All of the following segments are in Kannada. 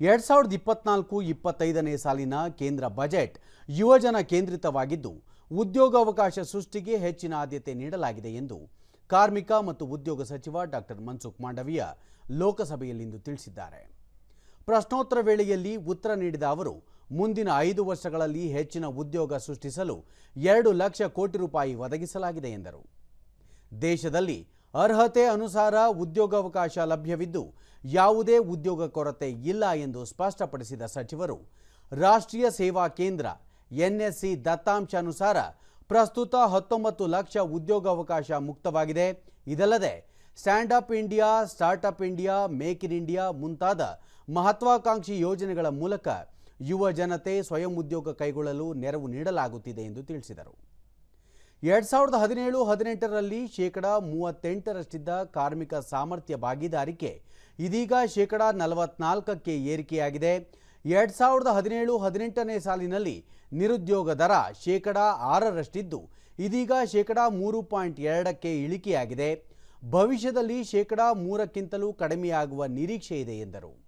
ಎರಡ್ ಸಾವಿರದ ಇಪ್ಪತ್ನಾಲ್ಕು ಇಪ್ಪತ್ತೈದನೇ ಸಾಲಿನ ಕೇಂದ್ರ ಬಜೆಟ್ ಯುವಜನ ಕೇಂದ್ರಿತವಾಗಿದ್ದು, ಉದ್ಯೋಗಾವಕಾಶ ಸೃಷ್ಟಿಗೆ ಹೆಚ್ಚಿನ ಆದ್ಯತೆ ನೀಡಲಾಗಿದೆ ಎಂದು ಕಾರ್ಮಿಕ ಮತ್ತು ಉದ್ಯೋಗ ಸಚಿವ ಡಾಕ್ಟರ್ ಮನ್ಸುಖ್ ಮಾಂಡವಿಯ ಲೋಕಸಭೆಯಲ್ಲಿಂದು ತಿಳಿಸಿದ್ದಾರೆ. ಪ್ರಶ್ನೋತ್ತರ ವೇಳೆಯಲ್ಲಿ ಉತ್ತರ ನೀಡಿದ ಅವರು, ಮುಂದಿನ ಐದು ವರ್ಷಗಳಲ್ಲಿ ಹೆಚ್ಚಿನ ಉದ್ಯೋಗ ಸೃಷ್ಟಿಸಲು ಎರಡು ಲಕ್ಷ ಕೋಟಿ ರೂಪಾಯಿ ಒದಗಿಸಲಾಗಿದೆ ಎಂದರು. ದೇಶದಲ್ಲಿ ಅರ್ಹತೆ ಅನುಸಾರ ಉದ್ಯೋಗಾವಕಾಶ ಲಭ್ಯವಿದ್ದು ಯಾವುದೇ ಉದ್ಯೋಗ ಕೊರತೆ ಇಲ್ಲ ಎಂದು ಸ್ಪಷ್ಟಪಡಿಸಿದ ಸಚಿವರು, ರಾಷ್ಟ್ರೀಯ ಸೇವಾ ಕೇಂದ್ರ ಎನ್ಎಸ್ಸಿ ದತ್ತಾಂಶಾನುಸಾರ ಪ್ರಸ್ತುತ ಹತ್ತೊಂಬತ್ತು ಲಕ್ಷ ಉದ್ಯೋಗಾವಕಾಶ ಮುಕ್ತವಾಗಿದೆ. ಇದಲ್ಲದೆ, Stand Up India Startup India, Make in India ಮುಂತಾದ ಮಹತ್ವಾಕಾಂಕ್ಷಿ ಯೋಜನೆಗಳ ಮೂಲಕ ಯುವ ಜನತೆ ಸ್ವಯಂ ಉದ್ಯೋಗ ಕೈಗೊಳ್ಳಲು ನೆರವು ನೀಡಲಾಗುತ್ತಿದೆ ಎಂದು ತಿಳಿಸಿದರು. ಎರಡ್ ಸಾವಿರದ ಹದಿನೇಳು ಹದಿನೆಂಟರಲ್ಲಿ ಶೇಕಡ ಮೂವತ್ತೆಂಟರಷ್ಟಿದ್ದ ಕಾರ್ಮಿಕ ಸಾಮರ್ಥ್ಯ ಭಾಗಿದಾರಿಕೆ ಇದೀಗ ಶೇಕಡ ನಲವತ್ನಾಲ್ಕಕ್ಕೆ ಏರಿಕೆಯಾಗಿದೆ. ಎರಡ್ ಸಾವಿರದ ಹದಿನೇಳು ಹದಿನೆಂಟನೇ ಸಾಲಿನಲ್ಲಿ ನಿರುದ್ಯೋಗ ದರ ಶೇಕಡ ಆರರಷ್ಟಿದ್ದು, ಇದೀಗ ಶೇಕಡ ಮೂರು ಪಾಯಿಂಟ್ ಎರಡಕ್ಕೆ ಇಳಿಕೆಯಾಗಿದೆ. ಭವಿಷ್ಯದಲ್ಲಿ ಶೇಕಡ ಮೂರಕ್ಕಿಂತಲೂ ಕಡಿಮೆಯಾಗುವ ನಿರೀಕ್ಷೆ ಇದೆ ಎಂದರು.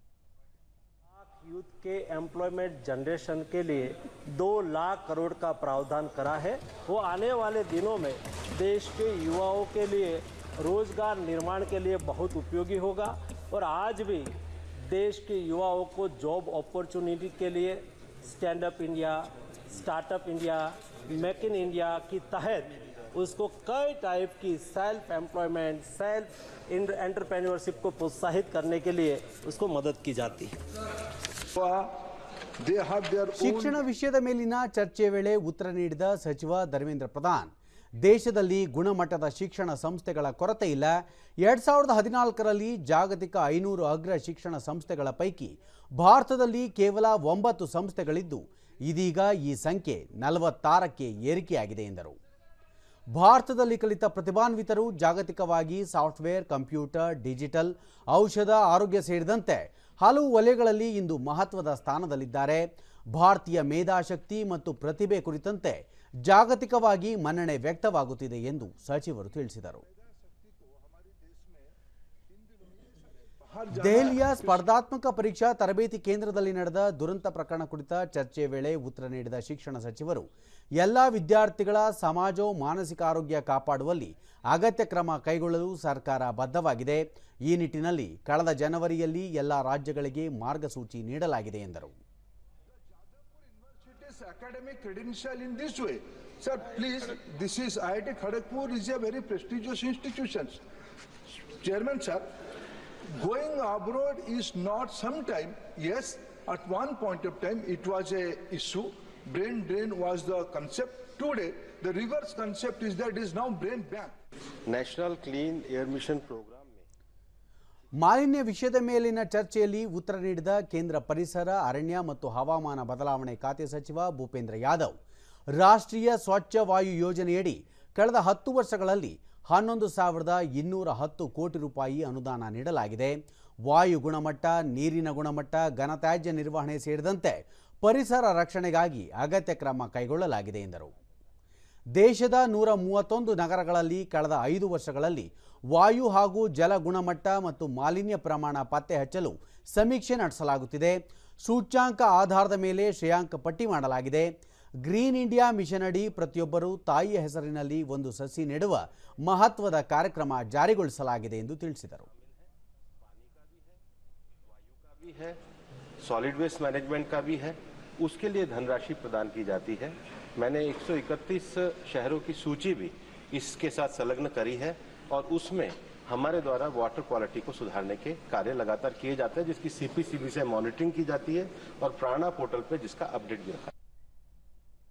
यूथ के एम्प्लॉयमेंट जनरेशन के लिए दो लाख करोड़ का प्रावधान करा है। वो आने वाले दिनों में देश के युवाओं के लिए, रोज़गार निर्माण के लिए बहुत उपयोगी होगा। और आज भी देश के युवाओं को जॉब अपॉर्चुनिटी के लिए Stand Up India Startup India Make in India की तहत उसको कई टाइप की सेल्फ एम्प्लॉयमेंट सेल्फ एंटरप्रेन्योरशिप को प्रोत्साहित करने के लिए उसको मदद की जाती है। ಶಿಕ್ಷಣ ವಿಷಯದ ಮೇಲಿನ ಚರ್ಚೆ ವೇಳೆ ಉತ್ತರ ನೀಡಿದ ಸಚಿವ ಧರ್ಮೇಂದ್ರ ಪ್ರಧಾನ್, ದೇಶದಲ್ಲಿ ಗುಣಮಟ್ಟದ ಶಿಕ್ಷಣ ಸಂಸ್ಥೆಗಳ ಕೊರತೆ ಇಲ್ಲ. ಎರಡ್ ಸಾವಿರದ ಹದಿನಾಲ್ಕರಲ್ಲಿ ಜಾಗತಿಕ ಐನೂರು ಅಗ್ರ ಶಿಕ್ಷಣ ಸಂಸ್ಥೆಗಳ ಪೈಕಿ ಭಾರತದಲ್ಲಿ ಕೇವಲ ಒಂಬತ್ತು ಸಂಸ್ಥೆಗಳಿದ್ದು, ಇದೀಗ ಈ ಸಂಖ್ಯೆ ನಲವತ್ತಾರಕ್ಕೆ ಏರಿಕೆಯಾಗಿದೆ ಎಂದರು. ಭಾರತದಲ್ಲಿ ಕಲಿತ ಪ್ರತಿಭಾನ್ವಿತರು ಜಾಗತಿಕವಾಗಿ ಸಾಫ್ಟ್ವೇರ್, ಕಂಪ್ಯೂಟರ್, ಡಿಜಿಟಲ್, ಔಷಧ, ಆರೋಗ್ಯ ಸೇರಿದಂತೆ ಹಲವು ವಲಯಗಳಲ್ಲಿ ಇಂದು ಮಹತ್ವದ ಸ್ಥಾನದಲ್ಲಿದ್ದಾರೆ. ಭಾರತೀಯ ಮೇಧಾಶಕ್ತಿ ಮತ್ತು ಪ್ರತಿಭೆ ಕುರಿತಂತೆ ಜಾಗತಿಕವಾಗಿ ಮನ್ನಣೆ ವ್ಯಕ್ತವಾಗುತ್ತಿದೆ ಎಂದು ಸಚಿವರು ತಿಳಿಸಿದರು. ದೆಹಲಿಯ ಸ್ಪರ್ಧಾತ್ಮಕ ಪರೀಕ್ಷಾ ತರಬೇತಿ ಕೇಂದ್ರದಲ್ಲಿ ನಡೆದ ದುರಂತ ಪ್ರಕರಣ ಕುರಿತ ಚರ್ಚೆ ವೇಳೆ ಉತ್ತರ ನೀಡಿದ ಶಿಕ್ಷಣ ಸಚಿವರು ಎಲ್ಲ ವಿದ್ಯಾರ್ಥಿಗಳ ಸಮಾಜೋ ಮಾನಸಿಕ ಆರೋಗ್ಯ ಕಾಪಾಡುವಲ್ಲಿ ಅಗತ್ಯ ಕ್ರಮ ಕೈಗೊಳ್ಳಲು ಸರ್ಕಾರ ಬದ್ಧವಾಗಿದೆ ಈ ನಿಟ್ಟಿನಲ್ಲಿ ಕಳೆದ ಜನವರಿಯಲ್ಲಿ ಎಲ್ಲ ರಾಜ್ಯಗಳಿಗೆ ಮಾರ್ಗಸೂಚಿ ನೀಡಲಾಗಿದೆ ಎಂದರು. Sir, please, this is IIT Kharagpur is a. Chairman sir, going abroad is not sometime, yes, at one point of time it was a issue. Brain drain was the concept. Today, the reverse concept is that it is now brain bank. National Clean Air Mission Program. ಮಾಲಿನ್ಯ ವಿಷಯದ ಮೇಲಿನ ಚರ್ಚೆಯಲ್ಲಿ ಉತ್ತರ ನೀಡಿದ ಕೇಂದ್ರ ಪರಿಸರ ಅರಣ್ಯ ಮತ್ತು ಹವಾಮಾನ ಬದಲಾವಣೆ ಖಾತೆ ಸಚಿವ ಭೂಪೇಂದ್ರ ಯಾದವ್ ರಾಷ್ಟ್ರೀಯ ಸ್ವಚ್ಛ ವಾಯು ಯೋಜನೆಯಡಿ ಕಳೆದ ಹತ್ತು ವರ್ಷಗಳಲ್ಲಿ ಹನ್ನೊಂದು ಸಾವಿರದ ಇನ್ನೂರ ಹತ್ತು ಕೋಟಿ ರೂಪಾಯಿ ಅನುದಾನ ನೀಡಲಾಗಿದೆ. ವಾಯು ಗುಣಮಟ್ಟ, ನೀರಿನ ಗುಣಮಟ್ಟ, ಘನತ್ಯಾಜ್ಯ ನಿರ್ವಹಣೆ ಸೇರಿದಂತೆ ಪರಿಸರ ರಕ್ಷಣೆಗಾಗಿ ಅಗತ್ಯ ಕ್ರಮ ಕೈಗೊಳ್ಳಲಾಗಿದೆ ಎಂದರು. ದೇಶದ ನೂರ ಮೂವತ್ತೊಂದು ನಗರಗಳಲ್ಲಿ ಕಳೆದ ಐದು ವರ್ಷಗಳಲ್ಲಿ ವಾಯು ಹಾಗೂ ಜಲ ಗುಣಮಟ್ಟ ಮತ್ತು ಮಾಲಿನ್ಯ ಪ್ರಮಾಣ ಪತ್ತೆ ಹಚ್ಚಲು ಸಮೀಕ್ಷೆ ನಡೆಸಲಾಗುತ್ತಿದೆ. ಸೂಚ್ಯಾಂಕ ಆಧಾರದ ಮೇಲೆ ಶ್ರೇಯಾಂಕ ಪಟ್ಟಿ ಮಾಡಲಾಗಿದೆ. ಗ್ರೀನ್ ಇಂಡಿಯಾ ಮಿಷನ್ ಅಡಿ ಪ್ರತಿಯೊಬ್ಬರೂ ತಾಯಿಯ ಹೆಸರಿನಲ್ಲಿ ಒಂದು ಸಸಿ ನೆಡುವ ಮಹತ್ವದ ಕಾರ್ಯಕ್ರಮ ಜಾರಿಗೊಳಿಸಲಾಗಿದೆ ಎಂದು ತಿಳಿಸಿದರು का भी है सॉलिड वेस्ट मैनेजमेंट का भी है उसके लिए धनराशि प्रदान की जाती है मैंने 131 शहरों की सूची भी इसके साथ संलग्न करी है और उसमें हमारे द्वारा वाटर क्वालिटी को सुधारने के कार्य लगातार किए जाते हैं जिसकी सीपीसीबी से मॉनिटरिंग की जाती है और प्राणा पोर्टल पे जिसका अपडेट भी रखा